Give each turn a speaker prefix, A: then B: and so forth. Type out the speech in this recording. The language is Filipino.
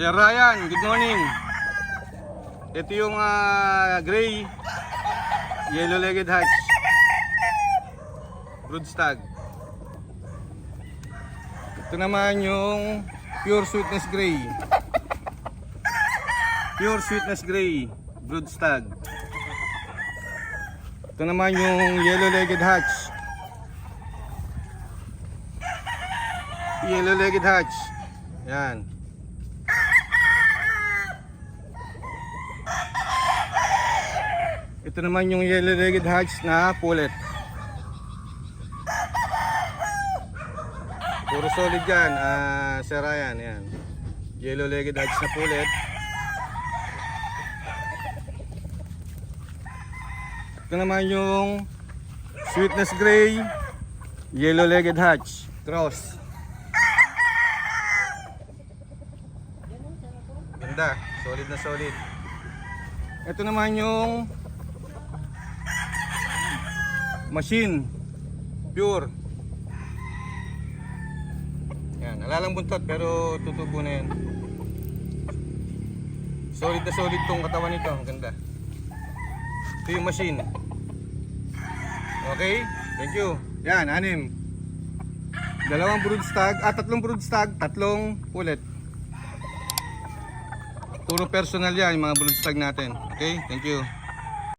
A: Sir Ryan, good morning. Ito yung ah, gray yellow-legged hatch. Brood stag. Ito naman yung pure sweetness gray. Pure sweetness gray, brood stag. Ito naman yung yellow-legged hatch. Yellow-legged hatch. Yan. Ito naman yung yellow-legged hatch na pullet. Puro solid yan, ah, Sir Ryan, yan. Yellow-legged hatch na pullet. Ito naman yung sweetness gray, yellow-legged hatch, cross. Ganda, solid na solid. Ito naman yung machine, pure. Yan, alalang buntot pero tutubo na yan. Solid na solid tong katawan nito, ang ganda. Ito yung machine. Okay, thank you. Yan, anim. Dalawang brood stag, ah tatlong brood tatlong pullet. Puro personal yan, yung mga brood natin. Okay, thank you.